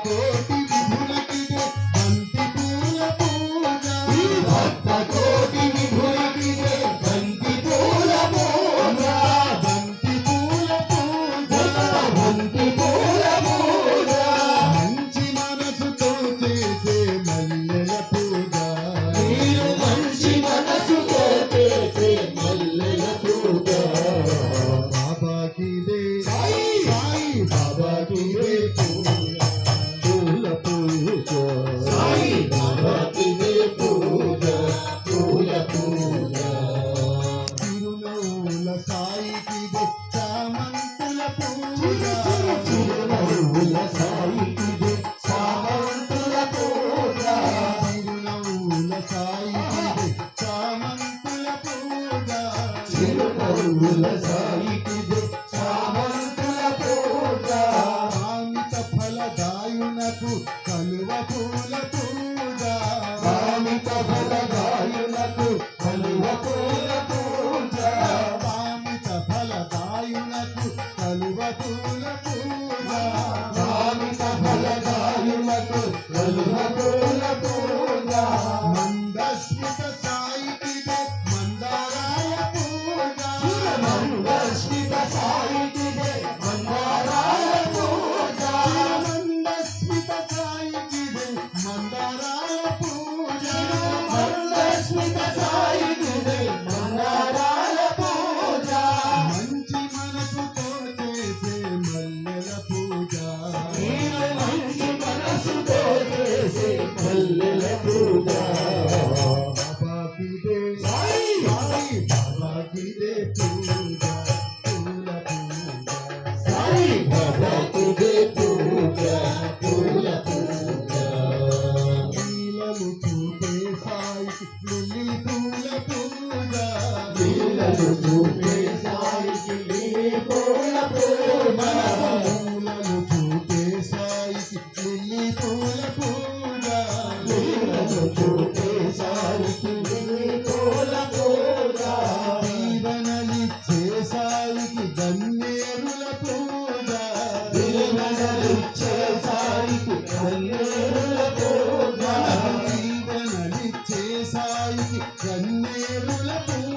Lord. పూల పూల పూల పూల కన్నీరుల పూ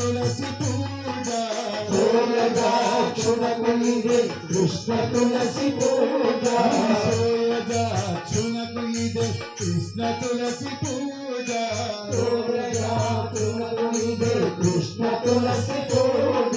తులసి పూజ. సోయదాక్షుణ కుయిదే కృష్ణ తులసి పూజ. సోయదాక్షుణ కుయిదే కృష్ణ తులసి పూజ. సోయదాక్షుణ కుయిదే కృష్ణ తులసి పూజ.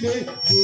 You.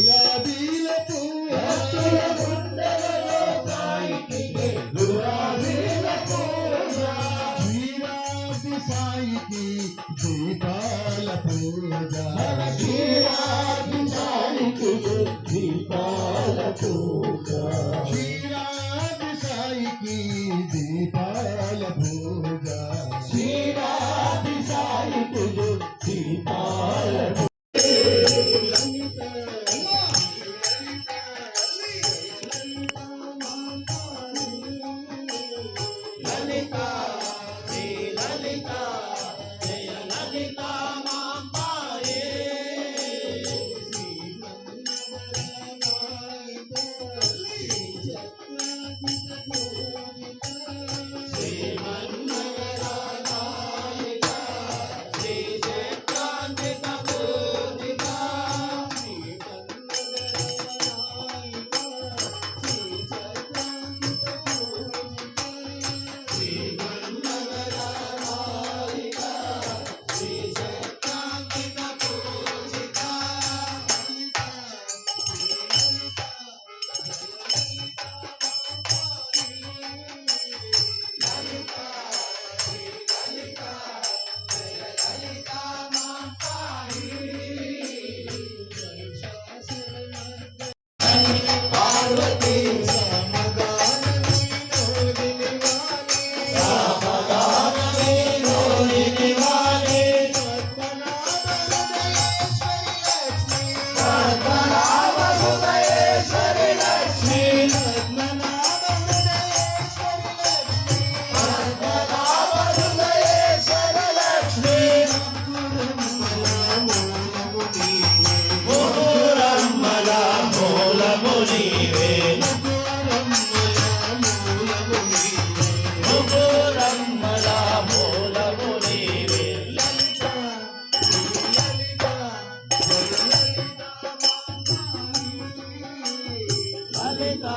లలిత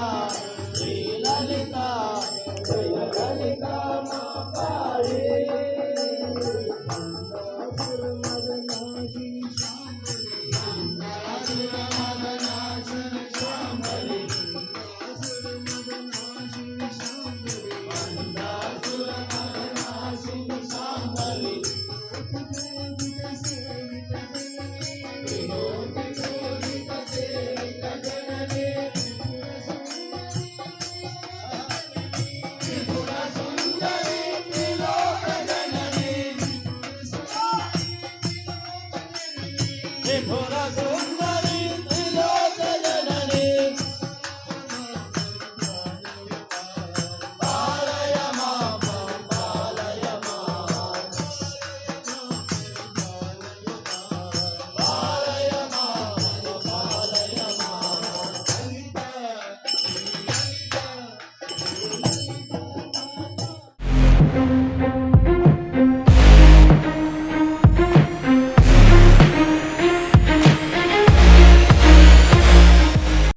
శ్రీ లలిత జయ లలిత మాంబాయే